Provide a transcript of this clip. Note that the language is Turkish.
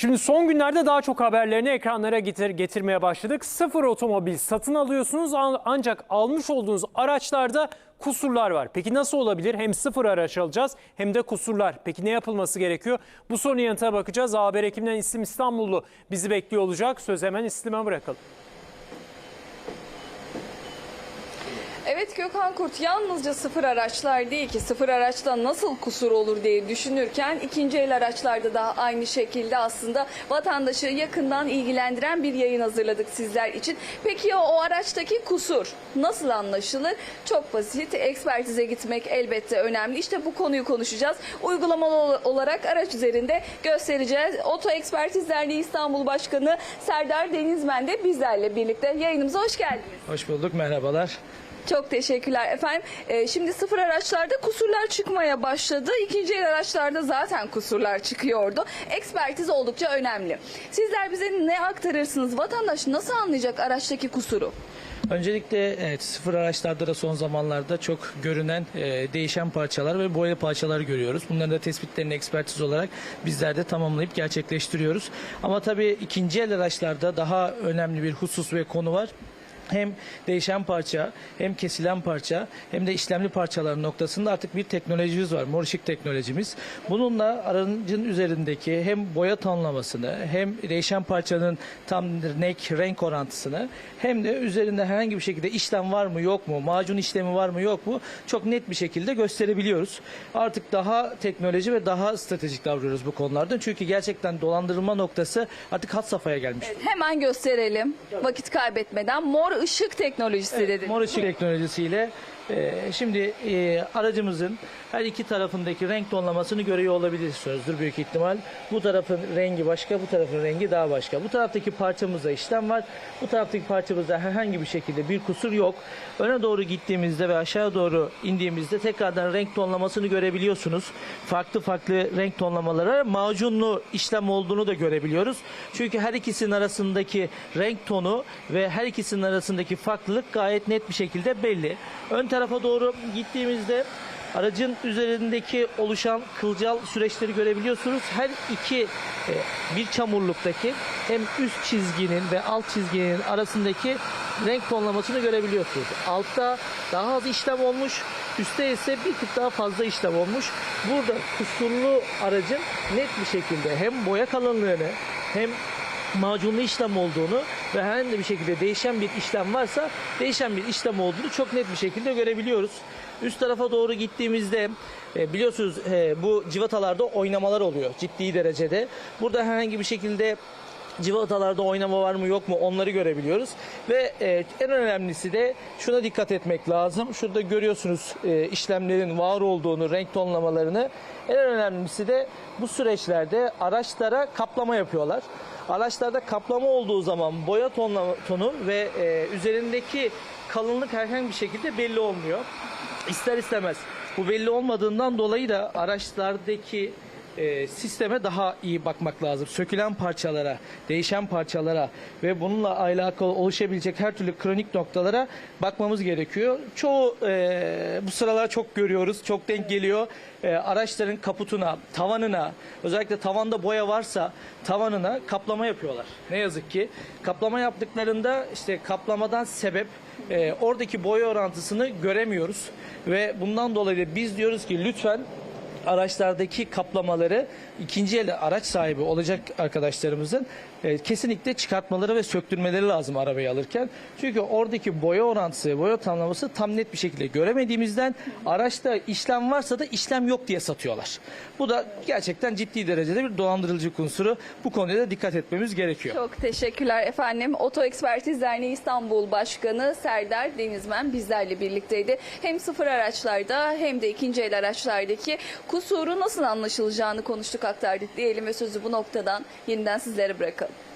Şimdi son günlerde daha çok haberlerini ekranlara getir, getirmeye başladık. Sıfır otomobil satın alıyorsunuz an- ancak almış olduğunuz araçlarda kusurlar var. Peki nasıl olabilir? Hem sıfır araç alacağız hem de kusurlar. Peki ne yapılması gerekiyor? Bu sorunun yanıtına bakacağız. Haber ekibinden İslim İstanbullu bizi bekliyor olacak. Söz hemen İslim'e bırakalım. Evet Gökhan Kurt yalnızca sıfır araçlar değil ki sıfır araçta nasıl kusur olur diye düşünürken ikinci el araçlarda da aynı şekilde aslında vatandaşı yakından ilgilendiren bir yayın hazırladık sizler için. Peki ya o araçtaki kusur nasıl anlaşılır? Çok basit ekspertize gitmek elbette önemli. İşte bu konuyu konuşacağız. Uygulamalı ol- olarak araç üzerinde göstereceğiz. Oto Ekspertiz Derneği İstanbul Başkanı Serdar Denizmen de bizlerle birlikte yayınımıza hoş geldiniz. Hoş bulduk, merhabalar. Çok teşekkürler efendim. Ee, şimdi sıfır araçlarda kusurlar çıkmaya başladı. İkinci el araçlarda zaten kusurlar çıkıyordu. Ekspertiz oldukça önemli. Sizler bize ne aktarırsınız? Vatandaş nasıl anlayacak araçtaki kusuru? Öncelikle evet, sıfır araçlarda da son zamanlarda çok görünen e, değişen parçalar ve boyalı parçalar görüyoruz. Bunların da tespitlerini ekspertiz olarak bizler de tamamlayıp gerçekleştiriyoruz. Ama tabii ikinci el araçlarda daha önemli bir husus ve konu var. Hem değişen parça, hem kesilen parça, hem de işlemli parçalar noktasında artık bir teknolojimiz var. Mor ışık teknolojimiz. Bununla aracın üzerindeki hem boya tonlamasını, hem değişen parçanın tam renk, renk orantısını, hem de üzerinde herhangi bir şekilde işlem var mı yok mu, macun işlemi var mı yok mu çok net bir şekilde gösterebiliyoruz. Artık daha teknoloji ve daha stratejik davranıyoruz bu konularda. Çünkü gerçekten dolandırılma noktası artık had safhaya gelmiş. Hemen gösterelim. Vakit kaybetmeden mor ışık teknolojisi dedi. Mor ışık teknolojisiyle e, şimdi e, aracımızın her iki tarafındaki renk tonlamasını görüyor olabilir sözdür büyük ihtimal. Bu tarafın rengi başka, bu tarafın rengi daha başka. Bu taraftaki parçamızda işlem var. Bu taraftaki parçamızda herhangi bir şekilde bir kusur yok. Öne doğru gittiğimizde ve aşağı doğru indiğimizde tekrardan renk tonlamasını görebiliyorsunuz. Farklı farklı renk tonlamaları macunlu işlem olduğunu da görebiliyoruz. Çünkü her ikisinin arasındaki renk tonu ve her ikisinin arasındaki farklılık gayet net bir şekilde belli. Ön tarafa doğru gittiğimizde aracın üzerindeki oluşan kılcal süreçleri görebiliyorsunuz. Her iki e, bir çamurluktaki hem üst çizginin ve alt çizginin arasındaki renk tonlamasını görebiliyorsunuz. Altta daha az işlem olmuş, üstte ise bir tık daha fazla işlem olmuş. Burada kusurlu aracın net bir şekilde hem boya kalınlığını hem macunlu işlem olduğunu ve herhangi bir şekilde değişen bir işlem varsa değişen bir işlem olduğunu çok net bir şekilde görebiliyoruz. Üst tarafa doğru gittiğimizde e, biliyorsunuz e, bu civatalarda oynamalar oluyor ciddi derecede. Burada herhangi bir şekilde civatalarda oynama var mı yok mu onları görebiliyoruz. Ve e, en önemlisi de şuna dikkat etmek lazım. Şurada görüyorsunuz e, işlemlerin var olduğunu, renk tonlamalarını. En önemlisi de bu süreçlerde araçlara kaplama yapıyorlar. Araçlarda kaplama olduğu zaman boya tonlama, tonu ve e, üzerindeki kalınlık herhangi bir şekilde belli olmuyor. İster istemez bu belli olmadığından dolayı da araçlardaki e, sisteme daha iyi bakmak lazım. Sökülen parçalara, değişen parçalara ve bununla alakalı oluşabilecek her türlü kronik noktalara bakmamız gerekiyor. Çoğu e, bu sıralar çok görüyoruz, çok denk geliyor. E, araçların kaputuna, tavanına, özellikle tavanda boya varsa tavanına kaplama yapıyorlar. Ne yazık ki kaplama yaptıklarında işte kaplamadan sebep e, oradaki boya orantısını göremiyoruz ve bundan dolayı da biz diyoruz ki lütfen araçlardaki kaplamaları ikinci el araç sahibi olacak arkadaşlarımızın e, kesinlikle çıkartmaları ve söktürmeleri lazım arabayı alırken. Çünkü oradaki boya orantısı, boya tamlaması tam net bir şekilde göremediğimizden araçta işlem varsa da işlem yok diye satıyorlar. Bu da gerçekten ciddi derecede bir dolandırıcılık unsuru. Bu konuya da dikkat etmemiz gerekiyor. Çok teşekkürler efendim. Oto Ekspertiz Derneği İstanbul Başkanı Serdar Denizmen bizlerle birlikteydi. Hem sıfır araçlarda hem de ikinci el araçlardaki kusuru nasıl anlaşılacağını konuştuk aktardık diyelim ve sözü bu noktadan yeniden sizlere bırakalım.